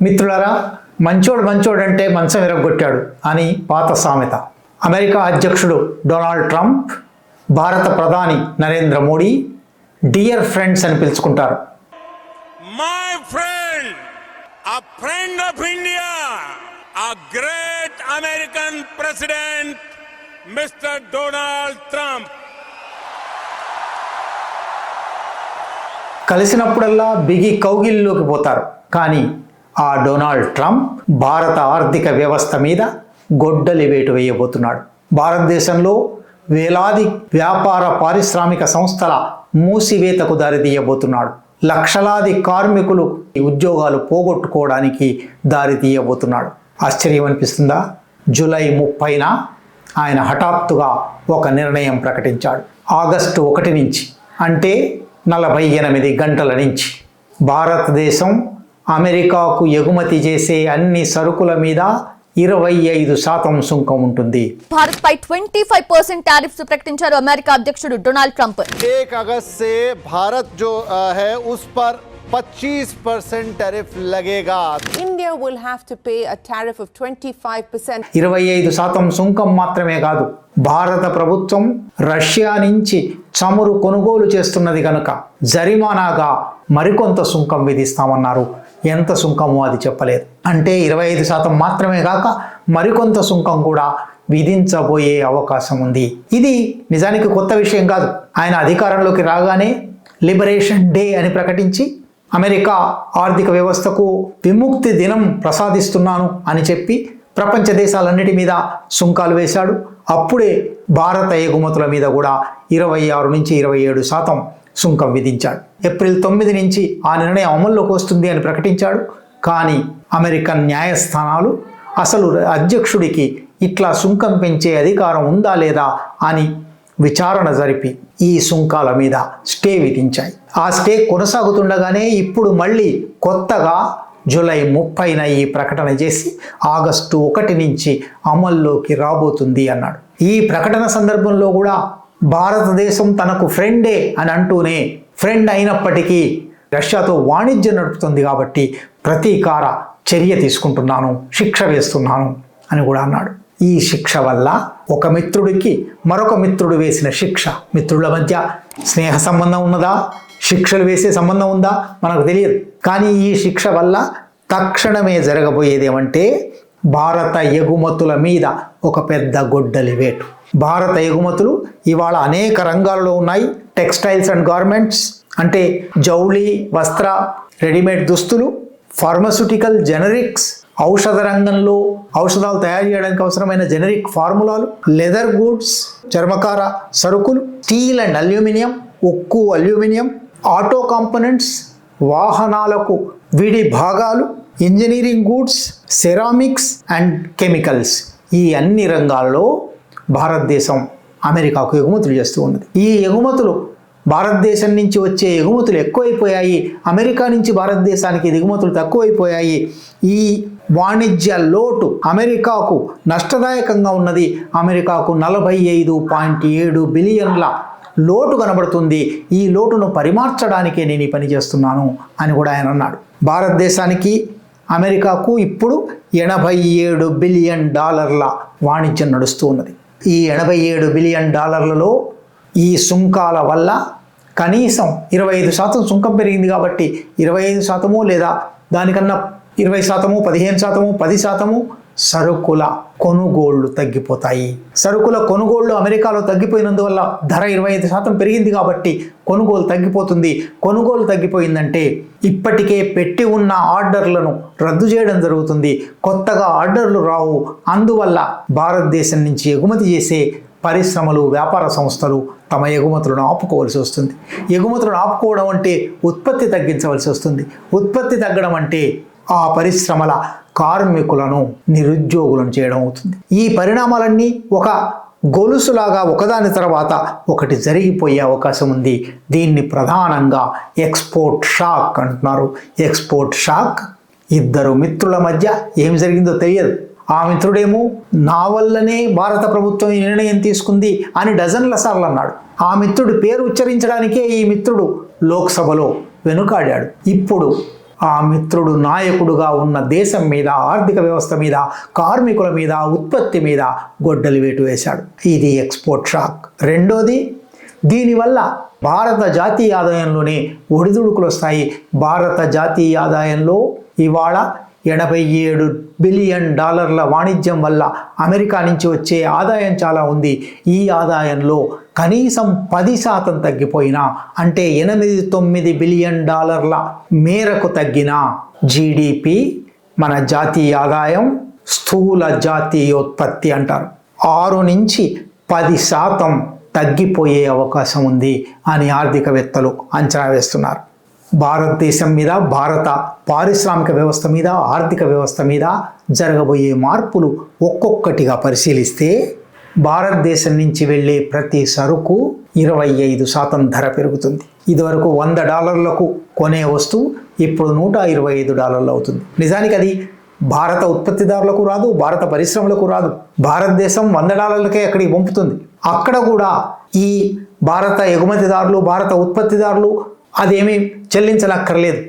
మిత్రులారా మంచోడు మంచోడు అంటే మంచం విరగొట్టాడు అని పాత సామెత అమెరికా అధ్యక్షుడు డొనాల్డ్ ట్రంప్ భారత ప్రధాని నరేంద్ర మోడీ డియర్ ఫ్రెండ్స్ అని పిలుచుకుంటారు My friend, a friend of India, a great American president, Mr. Donald Trump. కలిసినప్పుడల్లా బిగి కౌగిల్లోకి పోతారు కానీ ఆ డొనాల్డ్ ట్రంప్ భారత ఆర్థిక వ్యవస్థ మీద గొడ్డలి వేటు వేయబోతున్నాడు. భారతదేశంలో వేలాది వ్యాపార పారిశ్రామిక సంస్థల మూసివేతకు దారితీయబోతున్నాడు. లక్షలాది కార్మికులు ఈ ఉద్యోగాలు పోగొట్టుకోవడానికి దారితీయబోతున్నాడు. ఆశ్చర్యం అనిపిస్తుందా? జూలై ముప్పైన ఆయన హఠాత్తుగా ఒక నిర్ణయం ప్రకటించాడు. ఆగస్టు ఒకటి నుంచి అంటే నలభై ఎనిమిది గంటల నుంచి. భారతదేశం అమెరికాకు ఎగుమతి చేసే అన్ని సరుకుల మీద ఇరవై ఐదు శాతం సుంకం ఉంటుంది భారత్ పై ట్వంటీ ఫైవ్ పర్సెంట్ టారిఫ్స్ ప్రకటించారు అమెరికా అధ్యక్షుడు డొనాల్డ్ ట్రంప్ एक अगस्त से भारत जो अ, है उस पर 25 परसेंट टैरिफ लगेगा India will have to pay a tariff of 25%. ఇరవై ఐదు శాతం సుంకం మాత్రమే కాదు భారత ప్రభుత్వం రష్యా నుంచి చమురు కొనుగోలు చేస్తున్నది కనుక జరిమానాగా మరికొంత సుంకం విధిస్తామన్నారు ఎంత సుంకమో అది చెప్పలేదు. అంటే ఇరవై ఐదు శాతం మాత్రమే కాక మరికొంత సుంకం కూడా విధించబోయే అవకాశం ఉంది. ఇది నిజానికి కొత్త విషయం కాదు. ఆయన అధికారంలోకి రాగానే లిబరేషన్ డే అని ప్రకటించి అమెరికా ఆర్థిక వ్యవస్థకు విముక్తి దినం ప్రసాదిస్తున్నాను అని చెప్పి ప్రపంచ దేశాలన్నిటి మీద సుంకాలు వేశాడు. అప్పుడే భారత ఎగుమతుల మీద కూడా ఇరవై ఆరు నుంచి ఇరవై ఏడు శాతం సుంకం విధించాడు. ఏప్రిల్ తొమ్మిది నుంచి ఆ నిర్ణయం అమల్లోకి వస్తుంది అని ప్రకటించాడు. కానీ అమెరికన్ న్యాయస్థానాలు అసలు అధ్యక్షుడికి ఇట్లా సుంకం పెంచే అధికారం ఉందా లేదా అని విచారణ జరిపి ఈ సుంకాల మీద స్టే విధించాయి. ఆ స్టే కొనసాగుతుండగానే ఇప్పుడు మళ్ళీ కొత్తగా జూలై ముప్పైన ఈ ప్రకటన చేసి ఆగస్టు ఒకటి నుంచి అమల్లోకి రాబోతుంది అన్నాడు. ఈ ప్రకటన సందర్భంలో కూడా భారతదేశం తనకు ఫ్రెండే అని అంటూనే ఫ్రెండ్ అయినప్పటికీ రష్యాతో వాణిజ్యం నడుపుతుంది కాబట్టి ప్రతీకార చర్య తీసుకుంటున్నాను శిక్ష వేస్తున్నాను అని కూడా అన్నాడు. ఈ శిక్ష వల్ల ఒక మిత్రుడికి మరొక మిత్రుడు వేసిన శిక్ష మిత్రుల మధ్య స్నేహ సంబంధం ఉన్నదా? శిక్షలు వేసే సంబంధం ఉందా? మనకు తెలియదు. కానీ ఈ శిక్ష వల్ల తక్షణమే జరగబోయేది ఏమంటే భారత ఎగుమతుల మీద ఒక పెద్ద గొడ్డలి వేటు. భారత ఎగుమతులు ఇవాళ అనేక రంగాలలో ఉన్నాయి. టెక్స్టైల్స్ అండ్ గార్మెంట్స్ అంటే జౌళి వస్త్ర రెడీమేడ్ దుస్తులు ఫార్మస్యూటికల్ జెనరిక్స్ ఔషధ రంగంలో ఔషధాలు తయారు చేయడానికి అవసరమైన జెనరిక్ ఫార్ములాలు లెదర్ గూడ్స్ చర్మకార సరుకులు స్టీల్ అండ్ అల్యూమినియం ఉక్కు అల్యూమినియం ఆటో కాంపోనెంట్స్ వాహనాలకు విడి భాగాలు engineering goods ceramics and chemicals ఈ అన్ని రంగాల్లో భారతదేశం అమెరికాకు ఎగుమతులు చేస్తూ ఉన్నది. ఈ ఎగుమతులు భారతదేశం నుంచి వచ్చే ఎగుమతులు ఎక్కువైపోయాయి. అమెరికా నుంచి భారతదేశానికి దిగుమతులు తక్కువైపోయాయి. ఈ వాణిజ్య లోటు అమెరికాకు నష్టదాయకంగా ఉన్నది. అమెరికాకు నలభై ఐదు పాయింట్ ఏడు బిలియన్ల లోటు కనబడుతుంది. ఈ లోటును పరిమార్చడానికే నేను ఈ పని చేస్తున్నాను అని కూడా ఆయన అన్నాడు. భారతదేశానికి అమెరికాకు ఇప్పుడు ఎనభై ఏడు బిలియన్ డాలర్ల వాణిజ్యం నడుస్తూ ఉన్నది. ఈ ఎనభై ఏడు బిలియన్ డాలర్లలో ఈ సుంకాల వల్ల కనీసం ఇరవై ఐదు శాతం సుంకం పెరిగింది కాబట్టి ఇరవై ఐదు శాతము లేదా దానికన్నా ఇరవై శాతము పదిహేను శాతము పది శాతము సరుకుల కొనుగోళ్ళు తగ్గిపోతాయి. సరుకుల కొనుగోళ్ళు అమెరికాలో తగ్గిపోయినందువల్ల ధర ఇరవై ఐదు శాతం పెరిగింది కాబట్టి కొనుగోలు తగ్గిపోతుంది. కొనుగోలు తగ్గిపోయిందంటే ఇప్పటికే పెట్టి ఉన్న ఆర్డర్లను రద్దు చేయడం జరుగుతుంది. కొత్తగా ఆర్డర్లు రావు. అందువల్ల భారతదేశం నుంచి ఎగుమతి చేసే పరిశ్రమలు వ్యాపార సంస్థలు తమ ఎగుమతులను ఆపుకోవాల్సి వస్తుంది. ఎగుమతులను ఆపుకోవడం అంటే ఉత్పత్తి తగ్గించవలసి వస్తుంది. ఉత్పత్తి తగ్గడం అంటే ఆ పరిశ్రమల కార్మికులను నిరుద్యోగులను చేయడం అవుతుంది. ఈ పరిణామాలన్నీ ఒక గొలుసులాగా ఒకదాని తర్వాత ఒకటి జరిగిపోయే అవకాశం ఉంది. దీన్ని ప్రధానంగా ఎక్స్పోర్ట్ షాక్ అంటున్నారు. ఎక్స్పోర్ట్ షాక్ ఇద్దరు మిత్రుల మధ్య ఏం జరిగిందో తెలియదు. ఆ మిత్రుడేమో నా వల్లనే భారత ప్రభుత్వం ఈ నిర్ణయం తీసుకుంది అని డజన్ల సార్లు అన్నాడు. ఆ మిత్రుడు పేరు ఉచ్చరించడానికే ఈ మిత్రుడు లోక్సభలో వెనుకాడాడు. ఇప్పుడు ఆ మిత్రుడు నాయకుడుగా ఉన్న దేశం మీద ఆర్థిక వ్యవస్థ మీద కార్మికుల మీద ఉత్పత్తి మీద గొడ్డలి వేటు వేశాడు. ఇది ఎక్స్పోర్ట్ షాక్ రెండోది దీనివల్ల భారత జాతీయ ఆదాయంలోనే ఒడిదుడుకులు వస్తాయి. భారత జాతీయ ఆదాయంలో ఇవాళ ఎనభై ఏడు బిలియన్ డాలర్ల వాణిజ్యం వల్ల అమెరికా నుంచి వచ్చే ఆదాయం చాలా ఉంది. ఈ ఆదాయంలో కనీసం పది శాతం తగ్గిపోయినా అంటే ఎనిమిది తొమ్మిది బిలియన్ డాలర్ల మేరకు తగ్గిన జీడిపి మన జాతీయ ఆదాయం స్థూల జాతీయోత్పత్తి అంటారు. ఆరు నుంచి పది శాతం తగ్గిపోయే అవకాశం ఉంది అని ఆర్థికవేత్తలు అంచనా వేస్తున్నారు. భారతదేశం మీద భారత పారిశ్రామిక వ్యవస్థ మీద ఆర్థిక వ్యవస్థ మీద జరగబోయే మార్పులు ఒక్కొక్కటిగా పరిశీలిస్తే భారతదేశం నుంచి వెళ్ళే ప్రతి సరుకు ఇరవై ఐదు శాతం ధర పెరుగుతుంది. ఇదివరకు వంద డాలర్లకు కొనే వస్తువు ఇప్పుడు నూట ఇరవై ఐదు డాలర్లు అవుతుంది. నిజానికి అది భారత ఉత్పత్తిదారులకు రాదు భారత పరిశ్రమలకు రాదు. భారతదేశం వంద డాలర్లకే అక్కడికి పంపుతుంది. అక్కడ కూడా ఈ భారత ఎగుమతిదారులు భారత ఉత్పత్తిదారులు అదేమీ చెల్లించనక్కర్లేదు.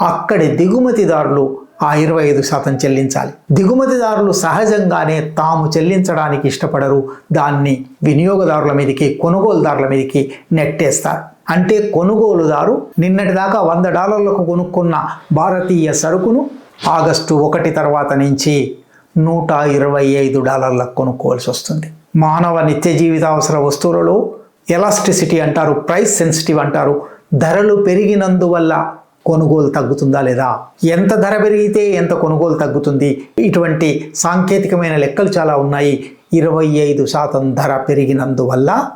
అక్కడి దిగుమతిదారులు ఆ ఇరవై ఐదు శాతం చెల్లించాలి. దిగుమతిదారులు సహజంగానే తాము చెల్లించడానికి ఇష్టపడరు. దాన్ని వినియోగదారుల మీదకి కొనుగోలుదారుల మీదకి నెట్టేస్తారు. అంటే కొనుగోలుదారు నిన్నటిదాకా వంద డాలర్లకు కొనుక్కున్న భారతీయ సరుకును ఆగస్టు ఒకటి తర్వాత నుంచి నూట ఇరవై ఐదు డాలర్లకు కొనుక్కోవాల్సి వస్తుంది. మానవ నిత్య జీవితావసర వస్తువులలో ఎలాస్టిసిటీ అంటారు ప్రైస్ సెన్సిటివ్ అంటారు ధరలు పెరిగినందువల్ల కొనుగోలు తగ్గుతుందా లేదా? ఎంత ధర పెరిగితే ఎంత కొనుగోలు తగ్గుతుంది? ఇటువంటి సాంకేతికమైన లెక్కలు చాలా ఉన్నాయి. ఇరవై ఐదు శాతం ధర పెరిగినందువల్ల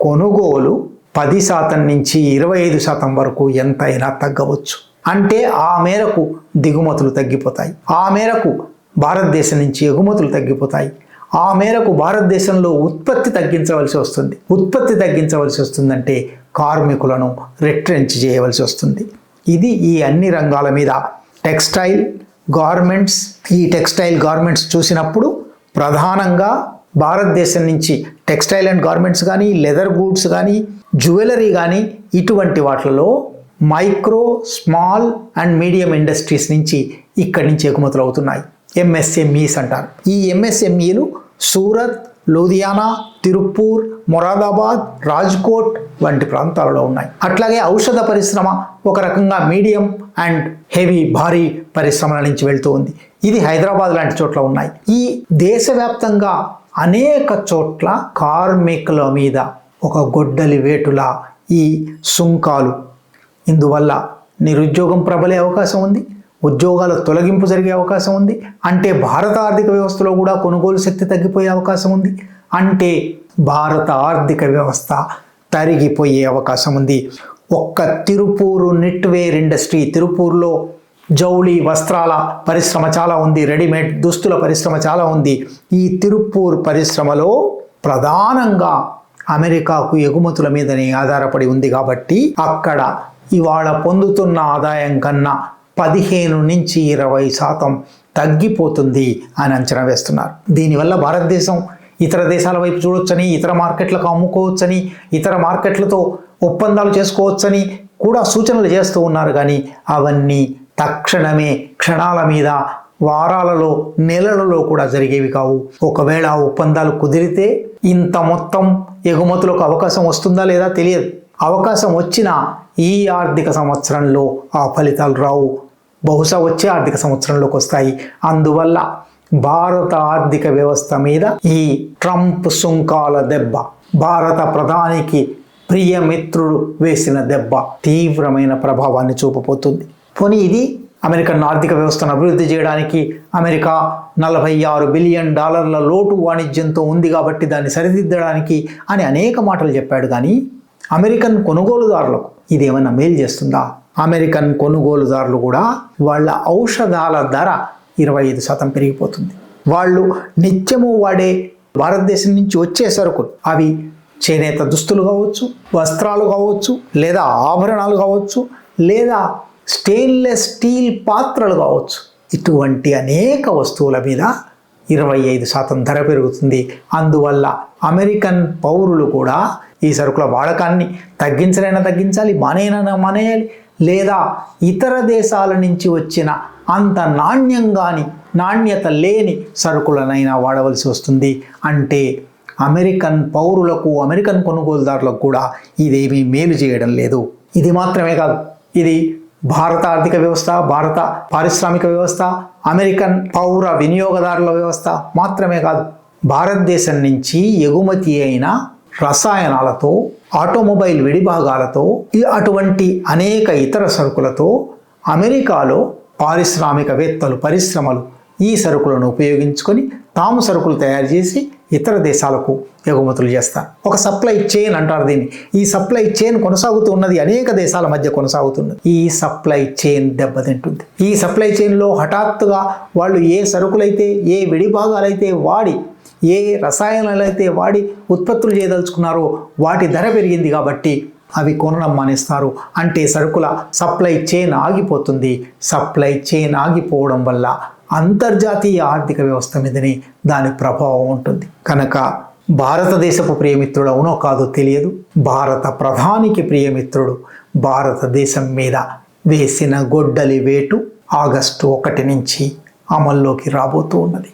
కొనుగోలు పది శాతం నుంచి ఇరవై ఐదు శాతం వరకు ఎంతైనా తగ్గవచ్చు. అంటే ఆ మేరకు దిగుమతులు తగ్గిపోతాయి. ఆ మేరకు భారతదేశం నుంచి ఎగుమతులు తగ్గిపోతాయి. ఆ మేరకు భారతదేశంలో ఉత్పత్తి తగ్గించవలసి వస్తుంది. ఉత్పత్తి తగ్గించవలసి వస్తుందంటే కార్మికులను రిట్రెంచ్ చేయవలసి వస్తుంది. ఇది ఈ అన్ని రంగాల మీద టెక్స్టైల్ గార్మెంట్స్ ఈ టెక్స్టైల్ గార్మెంట్స్ చూసినప్పుడు ప్రధానంగా భారతదేశం నుంచి టెక్స్టైల్ అండ్ గార్మెంట్స్ కానీ లెదర్ గూడ్స్ కానీ జ్యువెలరీ కానీ ఇటువంటి వాటిలో micro small and medium industries నుంచి ఇక్కడి నుంచి ఎగుమతులు అవుతున్నాయి ఎంఎస్ఎంఈస్ అంటారు. ఈ ఎంఎస్ఎంఈలు సూరత్ లూధియానా తిరుపూర్ మొరాదాబాద్ రాజ్కోట్ వంటి ప్రాంతాలలో ఉన్నాయి. అట్లాగే ఔషధ పరిశ్రమ ఒక రకంగా మీడియం అండ్ హెవీ భారీ పరిశ్రమల నుంచి వెళ్తూ ఉంది. ఇది హైదరాబాద్ లాంటి చోట్ల ఉన్నాయి. ఈ దేశవ్యాప్తంగా అనేక చోట్ల కార్మికుల మీద ఒక గొడ్డలి వేటుల ఈ సుంకాలు. ఇందువల్ల నిరుద్యోగం ప్రబలే అవకాశం ఉంది. ఉద్యోగాల తొలగింపు జరిగే అవకాశం ఉంది. అంటే భారత ఆర్థిక వ్యవస్థలో కూడా కొనుగోలు శక్తి తగ్గిపోయే అవకాశం ఉంది. అంటే భారత ఆర్థిక వ్యవస్థ తరిగిపోయే అవకాశం ఉంది. ఒక్క తిరుపూరు నిట్వేర్ ఇండస్ట్రీ తిరుపూర్లో జౌళి వస్త్రాల పరిశ్రమ చాలా ఉంది. రెడీమేడ్ దుస్తుల పరిశ్రమ చాలా ఉంది. ఈ తిరుపూర్ పరిశ్రమలో ప్రధానంగా అమెరికాకు ఎగుమతుల మీదనే ఆధారపడి ఉంది కాబట్టి అక్కడ ఇవాళ పొందుతున్న ఆదాయం కన్నా పదిహేను నుంచి ఇరవై శాతం తగ్గిపోతుంది అని అంచనా వేస్తున్నారు. దీనివల్ల భారతదేశం ఇతర దేశాల వైపు చూడొచ్చని ఇతర మార్కెట్లకు అమ్ముకోవచ్చని ఇతర మార్కెట్లతో ఒప్పందాలు చేసుకోవచ్చని కూడా సూచనలు చేస్తూ ఉన్నారు. కానీ అవన్నీ తక్షణమే క్షణాల మీద వారాలలో నెలలలో కూడా జరిగేవి కావు. ఒకవేళ ఆ ఒప్పందాలు కుదిరితే ఇంత మొత్తం ఎగుమతులకు అవకాశం వస్తుందా లేదా తెలియదు. అవకాశం వచ్చినా ఈ ఆర్థిక సంవత్సరంలో ఆ ఫలితాలు రావు. బహుశా వచ్చే ఆర్థిక సంవత్సరంలోకి వస్తాయి. అందువల్ల భారత ఆర్థిక వ్యవస్థ మీద ఈ ట్రంప్ సుంకాల దెబ్బ భారత ప్రధానికి ప్రియమిత్రుడు వేసిన దెబ్బ తీవ్రమైన ప్రభావాన్ని చూపబోతుంది. పోనీ ఇది అమెరికన్ ఆర్థిక వ్యవస్థను అభివృద్ధి చేయడానికి అమెరికా నలభై ఆరు బిలియన్ డాలర్ల లోటు వాణిజ్యంతో ఉంది కాబట్టి దాన్ని సరిదిద్దడానికి అని అనేక మాటలు చెప్పాడు. కానీ అమెరికన్ కొనుగోలుదారులకు ఇది ఏమైనా మేలు చేస్తుందా? అమెరికన్ కొనుగోలుదారులు కూడా వాళ్ళ ఔషధాల ధర ఇరవై ఐదు శాతం పెరిగిపోతుంది. వాళ్ళు నిత్యము వాడే భారతదేశం నుంచి వచ్చే సరుకులు అవి చేనేత దుస్తులు కావచ్చు వస్త్రాలు కావచ్చు లేదా ఆభరణాలు కావచ్చు లేదా స్టెయిన్లెస్ స్టీల్ పాత్రలు కావచ్చు. ఇటువంటి అనేక వస్తువుల మీద ఇరవై ఐదు శాతం ధర పెరుగుతుంది. అందువల్ల అమెరికన్ పౌరులు కూడా ఈ సరుకుల వాడకాన్ని తగ్గించలేనా తగ్గించాలి మానేయనా మానేయాలి? లేదా ఇతర దేశాల నుంచి వచ్చిన అంత నాణ్యంగాని నాణ్యత లేని సరుకులనైనా వాడవలసి వస్తుంది. అంటే అమెరికన్ పౌరులకు అమెరికన్ కొనుగోలుదారులకు కూడా ఇదేమీ మేలు చేయడం లేదు. ఇది మాత్రమే కాదు. ఇది భారత ఆర్థిక వ్యవస్థ భారత పారిశ్రామిక వ్యవస్థ అమెరికన్ పౌర వినియోగదారుల వ్యవస్థ మాత్రమే కాదు. భారతదేశం నుంచి ఎగుమతి అయిన రసాయనాలతో ఆటోమొబైల్ విడిభాగాలతో ఈ అటువంటి అనేక ఇతర సరుకులతో అమెరికాలో పారిశ్రామికవేత్తలు పరిశ్రమలు ఈ సరుకులను ఉపయోగించుకొని తాము సరుకులు తయారు చేసి ఇతర దేశాలకు ఎగుమతులు చేస్తారు. ఒక సప్లై చైన్ అంటారు దీన్ని. ఈ సప్లై చైన్ కొనసాగుతూ ఉన్నది అనేక దేశాల మధ్య కొనసాగుతున్నది ఈ సప్లై చైన్ దెబ్బతింటుంది. ఈ సప్లై చైన్లో హఠాత్తుగా వాళ్ళు ఏ సరుకులైతే ఏ విడిభాగాలైతే వాడి ఏ రసాయనాలు అయితే వాడి ఉత్పత్తులు చేయదలుచుకున్నారో వాటి ధర పెరిగింది కాబట్టి అవి కొనడం మానేస్తారు. అంటే సరుకుల సప్లై చైన్ ఆగిపోతుంది. సప్లై చైన్ ఆగిపోవడం వల్ల అంతర్జాతీయ ఆర్థిక వ్యవస్థ మీదనే దాని ప్రభావం ఉంటుంది. కనుక భారతదేశపు ప్రియమిత్రుడు అవునో కాదో తెలియదు. భారత ప్రధానికి ప్రియమిత్రుడు భారతదేశం మీద వేసిన గొడ్డలి వేటు ఆగస్టు ఒకటి నుంచి అమల్లోకి రాబోతూ ఉన్నది.